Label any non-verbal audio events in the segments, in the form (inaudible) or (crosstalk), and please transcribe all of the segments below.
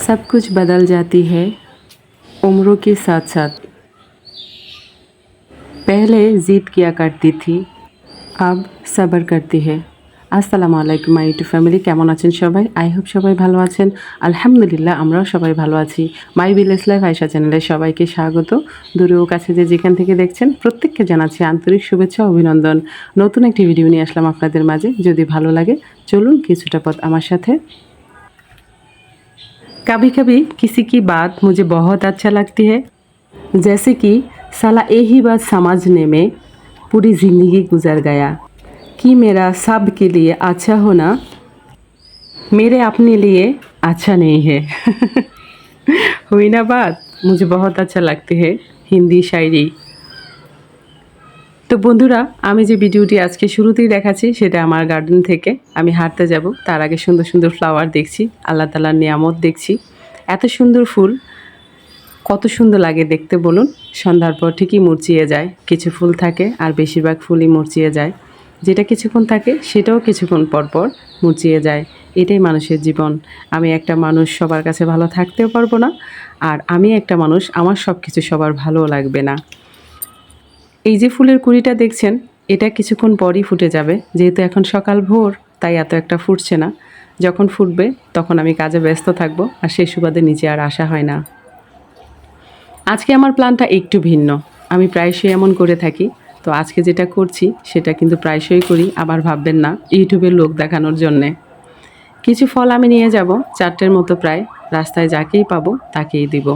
सब कुछ बदल जाती है उम्रों के साथ साथ पहले जिद किया करती थी अब सब्र करती है আসসালামু আলাইকুম মাই ইউটিউব ফ্যামিলি কেমন আছেন সবাই আই হোপ সবাই ভালো আছেন আলহামদুলিল্লাহ আমরাও সবাই ভালো আছি মাই ভিলেজ লাইফ আয়সা চ্যানেলে সবাইকে স্বাগত দূরে ও কাছে যে যেখান থেকে দেখছেন প্রত্যেককে জানাচ্ছি আন্তরিক শুভেচ্ছা ও অভিনন্দন নতুন একটি ভিডিও নিয়ে আসলাম আপনাদের মাঝে যদি ভালো লাগে চলুন কিছুটা পথ আমার সাথে कभी कभी किसी की बात मुझे बहुत अच्छा लगती है जैसे कि साला यही बात समझने में पूरी ज़िंदगी गुजर गया कि मेरा सब के लिए अच्छा होना मेरे अपने लिए अच्छा नहीं है हुई ना बात मुझे बहुत अच्छा लगती है हिंदी शायरी তো বন্ধুরা, আমি যে ভিডিওটি আজকে শুরুতেই দেখাচ্ছি, সেটা আমার গার্ডেন থেকে। আমি হাঁটতে যাব, তার আগে সুন্দর সুন্দর ফ্লাওয়ার দেখছি, আল্লাহ তালার নিয়ামত দেখছি। এত সুন্দর ফুল, কত সুন্দর লাগে দেখতে বলুন। সন্ধ্যার পর ঠিকই মুরচিয়ে যায়, কিছু ফুল থাকে, আর বেশিরভাগ ফুলই মুরচিয়ে যায়। যেটা কিছুক্ষণ থাকে, সেটাও কিছুক্ষণ পর পর মুরচিয়ে যায়। এটাই মানুষের জীবন। আমি একটা মানুষ, সবার কাছে ভালো থাকতেও পারব না, আর আমি একটা মানুষ, আমার সব কিছু সবার ভালো লাগবে না। এই যে ফুলের কুড়িটা দেখছেন, এটা কিছুক্ষণ পরই ফুটে যাবে। যেহেতু এখন সকাল ভোর, তাই এত একটা ফুটছে না। যখন ফুটবে, তখন আমি কাজে ব্যস্ত থাকব, আর সেই সুবাদে নিচে আর আসা হয় না। আজকে আমার প্ল্যানটা একটু ভিন্ন। আমি প্রায়শই এমন করে থাকি। তো আজকে যেটা করছি, সেটা কিন্তু প্রায়শই করি, আবার ভাববেন না, ইউটিউবের লোক দেখানোর জন্যে। কিছু ফল আমি নিয়ে যাব, চারটের মতো প্রায়। রাস্তায় যাকেই পাবো, তাকেই দিব।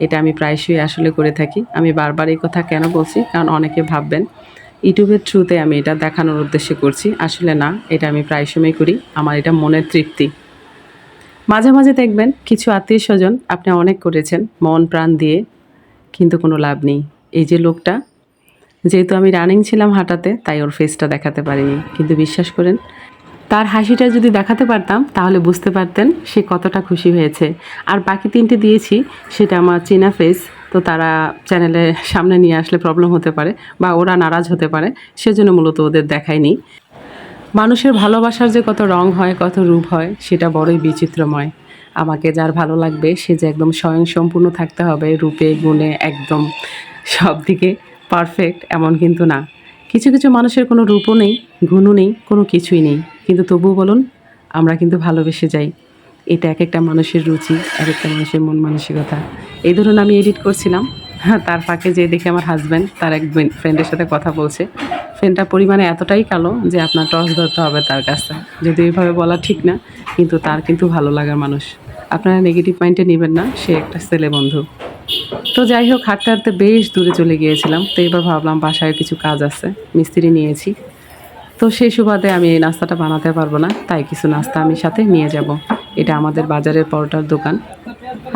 এটা আমি প্রায়শই আসলে করে থাকি। আমি বারবার এই কথা কেন বলছি? কারণ অনেকে ভাববেন, ইউটিউবের থ্রুতে আমি এটা দেখানোর উদ্দেশ্যে করছি। আসলে না, এটা আমি প্রায় সময় করি। আমার এটা মনের তৃপ্তি। মাঝে মাঝে দেখবেন, কিছু আত্মীয় স্বজন আপনি অনেক করেছেন, মন প্রাণ দিয়ে, কিন্তু কোনো লাভ নেই। এই যে লোকটা, যেহেতু আমি রানিং ছিলাম হাঁটাতে, তাই ওর ফেসটা দেখাতে পারিনি। কিন্তু বিশ্বাস করেন তার হাসিটা যদি দেখাতে পারতাম, তাহলে বুঝতে পারতেন সে কতটা খুশি হয়েছে। আর বাকি তিনটে দিয়েছি, সেটা আমার চেনা ফেস তো তারা চ্যানেলের সামনে নিয়ে আসলে প্রবলেম হতে পারে বা ওরা নারাজ হতে পারে, সেজন্য মূলত ওদের দেখায়নি মানুষের ভালোবাসার যে কত রং হয়, কত রূপ হয়, সেটা বড়ই বিচিত্রময়। আমাকে যার ভালো লাগবে, সে যে একদম স্বয়ং সম্পূর্ণ থাকতে হবে, রূপে, গুণে, একদম সব দিকে পারফেক্ট এমন কিন্তু না। কিছু কিছু মানুষের কোনো রূপও নেই, গুণও নেই, কোনো কিছুই নেই। কিন্তু তবুও বলুন, আমরা কিন্তু ভালোবেসে যাই। এটা এক একটা মানুষের রুচি এক একটা মানুষের মন মানসিকতা। এই ধরুন আমি এডিট করছিলাম হ্যাঁ তার ফাঁকে যে দেখে আমার হাজব্যান্ড তার এক ফ্রেন্ডের সাথে কথা বলছে। ফ্রেন্ডটা পরিমাণে এতটাই কালো যে আপনার টর্চ ধরতে হবে তার কাছে। যদি এইভাবে বলা ঠিক না, কিন্তু তার কিন্তু ভালো লাগার মানুষ। আপনারা নেগেটিভ মাইন্ডে নেবেন না, সে একটা ছেলে বন্ধু। তো যাই হোক হাঁটতে হাঁটতে বেশ দূরে চলে গিয়েছিলাম। তো এবার ভাবলাম বাসায় কিছু কাজ আছে, মিস্ত্রি নিয়েছি। তো সেই সুবাদে আমি এই নাস্তাটা বানাতে পারব না, তাই কিছু নাস্তা আমি সাথে নিয়ে যাব। এটা আমাদের বাজারের পরোটার দোকান।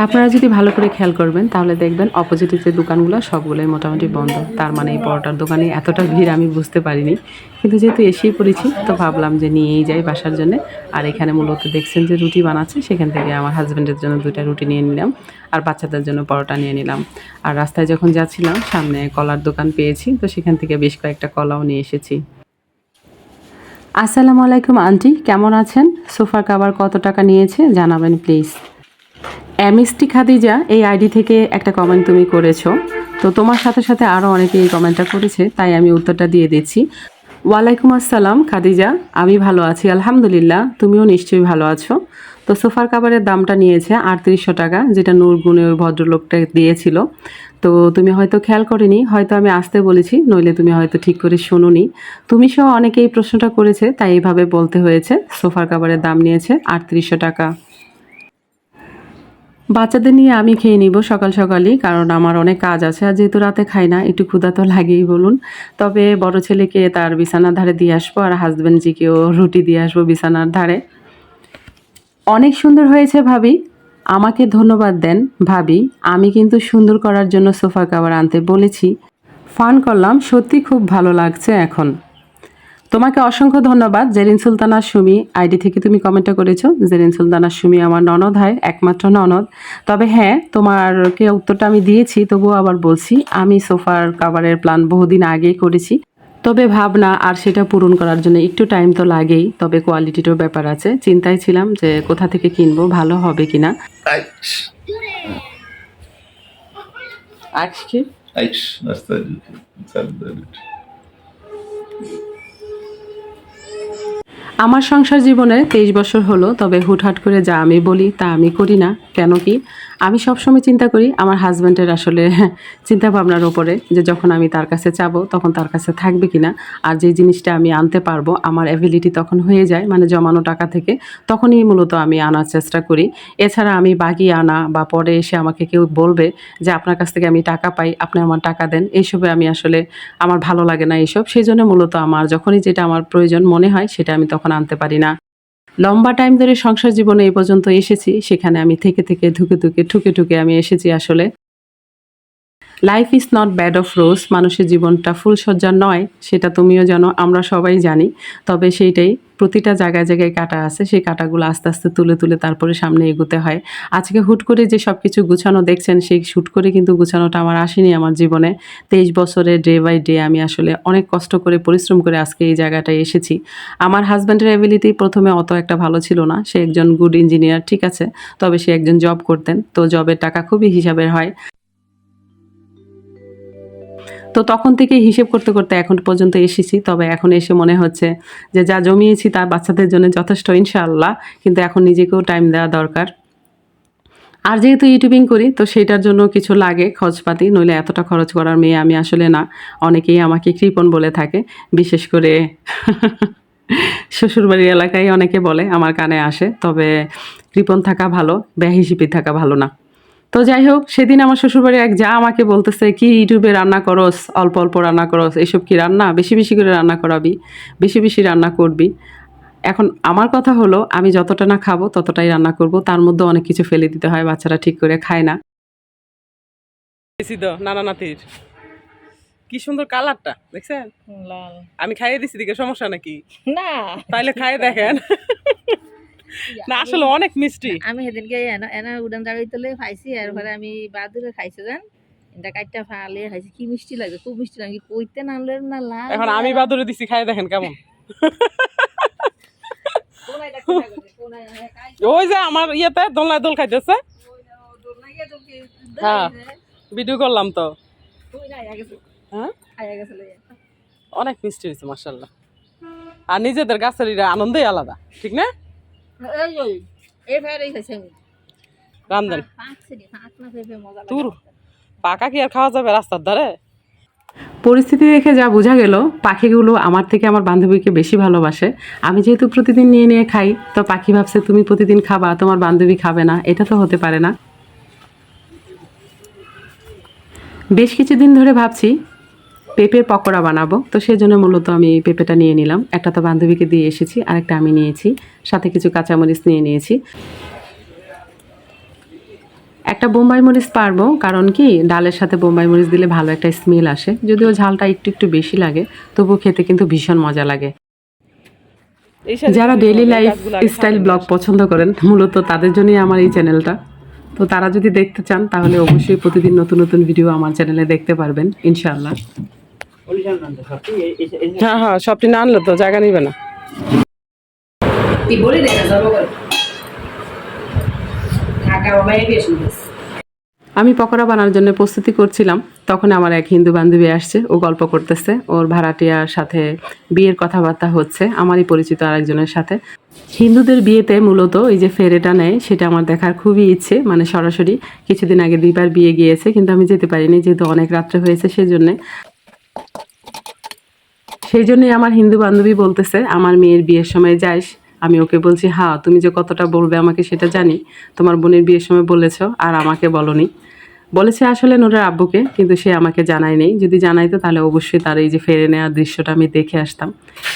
আপনারা যদি ভালো করে খেয়াল করবেন, তাহলে দেখবেন অপোজিটের যে দোকানগুলো, সবগুলোই মোটামুটি বন্ধ। তার মানে এই পরোটার দোকানে এতটা ভিড় আমি বুঝতে পারিনি। কিন্তু যেহেতু এসেই পড়েছি, তো ভাবলাম যে নিয়েই যাই বাসার জন্য। আর এখানে মূলত দেখছেন যে রুটি বানাচ্ছে, সেখান থেকে আমার হাজব্যান্ডের জন্য দুটা রুটি নিয়ে নিলাম আর বাচ্চাদের জন্য পরোটা নিয়ে নিলাম। আর রাস্তায় যখন যাচ্ছিলাম, সামনে কলার দোকান পেয়েছি, তো সেখান থেকে বেশ কয়েকটা কলাও নিয়ে এসেছি। আসসালামু আলাইকুম, আন্টি। কেমন আছেন? সোফা কাভার কত টাকা নিয়েছে? জানাবেন, প্লিজ। এমএসটি খাদিজা, এই আইডি থেকে একটা কমেন্ট তুমি করেছ। তো তোমার সাথে সাথে আরও অনেকে এই কমেন্টটা করেছে, তাই আমি উত্তরটা দিয়ে দিচ্ছি। ওয়ালাইকুম আসসালাম, খাদিজা। আমি ভালো আছি, আলহামদুলিল্লাহ। তুমিও নিশ্চয়ই ভালো আছো। তো সোফার কাভারের দামটা নিয়েছে আটত্রিশশো টাকা, যেটা নূর গুণে ওই ভদ্রলোকটা দিয়েছিল। তো তুমি হয়তো খেয়াল করেনি, হয়তো আমি আসতে বলেছি, নইলে তুমি হয়তো ঠিক করে শোনোনি। তুমি সহ অনেকেই প্রশ্নটা করেছে, তাই এইভাবে বলতে হয়েছে। সোফার কাভারের দাম নিয়েছে আটত্রিশশো টাকা। বাচ্চাদের নিয়ে আমি খেয়ে নিব সকাল সকালই, কারণ আমার অনেক কাজ আছে আর যেহেতু রাতে খাই না, একটু ক্ষুধা তো লাগেই বলুন। তবে বড় ছেলেকে তার বিছানার ধারে দিয়ে আসব আর হাজব্যান্ডজিকেও রুটি দিয়ে আসব বিছানার ধারে। অনেক সুন্দর হয়েছে ভাবি আমাকে ধন্যবাদ দেন, ভাবি। আমি কিন্তু সুন্দর করার জন্য সোফা কাভার আনতে বলেছি। ফান করলাম, সত্যি খুব ভালো লাগছে এখন। তোমাকে অসংখ্য ধন্যবাদ, জেরিন সুলতানা সুমি। আইডি থেকে তুমি কমেন্টটা করেছ, জেরিন সুলতানা সুমি আমার ননদ হয়, একমাত্র ননদ। তবে হ্যাঁ তোমারকে উত্তরটা আমি দিয়েছি, তবুও আবার বলছি, আমি সোফার কাভারের প্ল্যান বহুদিন আগেই করেছি। তবে ভাবনা আর সেটা পূরণ করার জন্য একটু টাইম তো লাগেই তবে কোয়ালিটিরও ব্যাপার আছে। চিন্তায় ছিলাম যে কোথা থেকে কিনবো ভালো হবে কিনা। আজকে? আমার সংসার জীবনে তেইশ বছর হলো তবে হুটহাট করে যা আমি বলি তা আমি করি না। কেন কি? আমি সবসময় চিন্তা করি আমার হাজব্যান্ডের আসলে (laughs) চিন্তা ভাবনার ওপরে যে যখন আমি তার কাছে চাবো তখন তার কাছে থাকবে কি না আর যে জিনিসটা আমি আনতে পারব, আমার অ্যাবিলিটি তখন হয়ে যায় মানে জমানো টাকা থেকে, তখনই মূলত আমি আনার চেষ্টা করি। এছাড়া আমি বাকি আনা বা পরে এসে আমাকে কেউ বলবে যে, আপনার কাছ থেকে আমি টাকা পাই, আপনি আমার টাকা দেন। এইসবে আমি আসলে আমার ভালো লাগে না এইসব। সেই জন্য মূলত আমার, যখনই যেটা আমার প্রয়োজন মনে হয়, সেটা আমি তখন আনতে পারি না। লম্বা টাইম ধরে সংসার জীবনে এই পর্যন্ত এসেছি, সেখানে আমি থেকে থেকে ধুকে ধুকে ঠুকে ঠুকে আমি এসেছি আসলে। Life is not bad of rose মানুষের জীবনটা ফুলসজ্জা নয়, সেটা তুমিও জানো, আমরা সবাই জানি, তবে সেইটাই প্রতিটা জায়গায় জায়গায় কাটা আছে, সেই কাটাগুলো আস্তে আস্তে তুলে তুলে তারপরে সামনে এগোতে হয়। আজকে হুট করে যে সব কিছু গুছানো দেখছেন, সেই হুট করে কিন্তু গুছানোটা আমার আসেনি আমার জীবনে। তেইশ বছরে ডে বাই ডে আমি আসলে অনেক কষ্ট করে, পরিশ্রম করে আজকে এই জায়গাটায় এসেছি। আমার হাজব্যান্ডের অ্যাবিলিটি প্রথমে অত একটা ভালো ছিল না। সে একজন গুড ইঞ্জিনিয়ার ঠিক আছে? তবে সে একজন জব করতেন। তো জবের টাকা খুবই হিসাবের হয়। তো তখন থেকে হিসেব করতে করতে এখন পর্যন্ত এসেছি। তবে এখন এসে মনে হচ্ছে যে যা জমিয়েছি তা বাচ্চাদের জন্য যথেষ্ট ইনশাআল্লাহ, কিন্তু এখন নিজেকেও টাইম দেওয়া দরকার। আর যেহেতু ইউটিউবিং করি, তো সেটার জন্য কিছু লাগে খরচপাতি, নইলে এতটা খরচ করার মেয়ে আমি আসলে না। অনেকেই আমাকে কৃপণ বলে থাকে, বিশেষ করে (laughs) শ্বশুরবাড়ির এলাকায় অনেকে বলে, আমার কানে আসে। তবে কৃপণ থাকা ভালো ব্যহিসিপি থাকা ভালো না। তো যাই হোক সেদিন আমার শ্বশুরবাড়ি এক যা আমাকে বলতেছে কি ইউটিউবে রান্না করস? অল্প অল্প রান্না করস? এসব কি রান্না? বেশি বেশি করে রান্না করাবি? বেশি বেশি রান্না করবি? এখন আমার কথা হলো আমি যতটা না খাব ততটাই রান্না করব। তার মধ্যে অনেক কিছু ফেলে দিতে হয় বাচ্চারা ঠিক করে খায় না। নানা নাতির। কি সুন্দর কালারটা দেখছেন? লাল। আমি খাইয়ে দিছি দিকে সমস্যা নাকি? না। তাইলে খাইয়ে দেখেন। না আসলে অনেক মিষ্টি। আমি সেদিনকে এনা এনা উড়ান দাঁড়িয়ে তোলে খাইছি আর পরে আমি বাদুরে খাইছে জান। এটা কাইটা ফালে খাইছি কি মিষ্টি লাগে খুব মিষ্টি লাগে কইতে না আনলে না লাল এখন আমি বাদুরে দিছি খাইয়ে দেখেন কেমন। খাই ওই যে আমার ইয়েতে দোলনায় দোল খাইতেছে। কি হ্যাঁ। ভিডিও করলাম তো। হ্যাঁ? অনেক মিষ্টি হয়েছে মার্শাল্লাহ আর নিজেদের গাছের আনন্দই আলাদা ঠিক না? এই এই। খাইছে আমি তুর পাকা কি আর খাওয়া যাবে রাস্তার ধারে? পরিস্থিতি দেখে যা বোঝা গেল পাখিগুলো আমার থেকে আমার বান্ধবীকে বেশি ভালোবাসে। আমি যেহেতু প্রতিদিন নিয়ে নিয়ে খাই তো পাখি ভাবছে তুমি প্রতিদিন খাবা তোমার বান্ধবী খাবে না এটা তো হতে পারে না। বেশ কিছুদিন ধরে ভাবছি পেঁপের পকোড়া বানাবো। তো সেই জন্য মূলত আমি পেঁপেটা নিয়ে নিলাম। একটা তো বান্ধবীকে দিয়ে এসেছি আরেকটা আমি নিয়েছি। সাথে কিছু কাঁচামরিচ নিয়ে নিয়েছি। একটা বোম্বাই মরিচ পারব কারণ কি ডালের সাথে বোম্বাই মরিচ দিলে ভালো একটা স্মেল আসে। যদিও ঝালটা একটু একটু বেশি লাগে তবুও খেতে কিন্তু ভীষণ মজা লাগে। যারা ডেইলি লাইফ স্টাইল ব্লগ পছন্দ করেন মূলত তাদের জন্যই আমার এই চ্যানেলটা তো তারা যদি দেখতে চান তাহলে অবশ্যই প্রতিদিন নতুন নতুন ভিডিও আমার চ্যানেলে দেখতে পারবেন ইনশাআল্লাহ। হ্যাঁ হ্যাঁ সবটি না আনলে তো জায়গা নিবে না। আমি পকোড়া বানানোর জন্য প্রস্তুতি করছিলাম তখন আমার এক হিন্দু বান্ধবী আসছে ও গল্প করতেছে। ওর ভাড়াটিয়ার সাথে বিয়ের কথাবার্তা হচ্ছে আমারই পরিচিত আরেকজনের সাথে। হিন্দুদের বিয়েতে মূলত এই যে ফেরেটা নেয় সেটা আমার দেখার খুবই ইচ্ছে মানে সরাসরি কিছুদিন আগে দুইবার বিয়ে গিয়েছে কিন্তু আমি যেতে পারিনি যেহেতু অনেক রাত্রে হয়েছে সেজন্যে। সেই জন্যই আমার হিন্দু বান্ধবী বলতেছে, আমার মেয়ের বিয়ের সময় যাইস। আমি ওকে বলছি হ্যাঁ তুমি যে কতটা বলবে আমাকে সেটা জানি। তোমার বোনের বিয়ের সময় বলেছ আর আমাকে বলনি। বলেছে আসলে নোরের আব্বুকে, কিন্তু সে আমাকে জানায় নেই যদি জানাইতো তাহলে অবশ্যই তার এই যে ফেরে নেওয়ার দৃশ্যটা আমি দেখে আসতাম।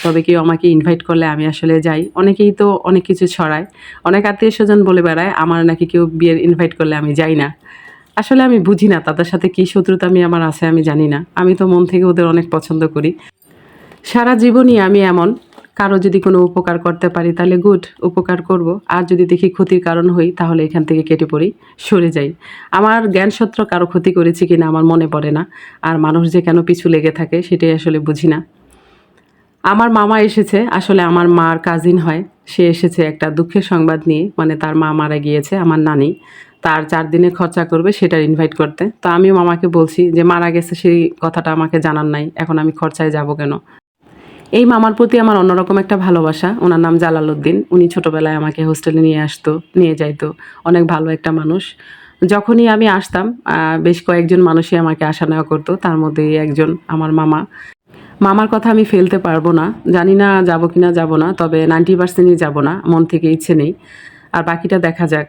তবে কেউ আমাকে ইনভাইট করলে আমি আসলে যাই। অনেকেই তো অনেক কিছু ছড়ায়। অনেক আত্মীয় স্বজন বলে বেড়ায়, আমার নাকি কেউ বিয়ের ইনভাইট করলে আমি যাই না। আসলে আমি বুঝি না তাদের সাথে কী শত্রুতা আমি আমার আছে আমি জানি না। আমি তো মন থেকে ওদের অনেক পছন্দ করি। সারা জীবনই আমি এমন। কারও যদি কোনো উপকার করতে পারি, তাহলে গুড, উপকার করব। আর যদি দেখি ক্ষতির কারণ হই, তাহলে এখান থেকে কেটে পড়ি, সরে যাই। আমার জ্ঞান সত্র কারও ক্ষতি করেছি কিনা আমার মনে পড়ে না। আর মানুষ যে কেন পিছু লেগে থাকে, সেটাই আসলে বুঝি না। আমার মামা এসেছে, আসলে আমার মার কাজিন হয়। সে এসেছে একটা দুঃখের সংবাদ নিয়ে মানে তার মা মারা গিয়েছে, আমার নানি। তার চার দিনের খরচা করবে সেটার ইনভাইট করতে। তো আমিও মামাকে বলছি যে, মারা গেছে, সেই কথাটা আমাকে জানার নাই। এখন আমি খরচায় যাব কেন? এই মামার প্রতি আমার অন্যরকম একটা ভালোবাসা। ওনার নাম জালাল উদ্দিন উনি ছোটোবেলায় আমাকে হোস্টেলে নিয়ে আসতো, নিয়ে যাইতো। অনেক ভালো একটা মানুষ। যখনই আমি আসতাম বেশ কয়েকজন মানুষই আমাকে আসা নেওয়া করতো। তার মধ্যে একজন আমার মামা। মামার কথা আমি ফেলতে পারব না। জানি না যাব কি না যাব না, তবে নাইনটি পার্সেন্টই যাব না। মন থেকে ইচ্ছে নেই। আর বাকিটা দেখা যাক।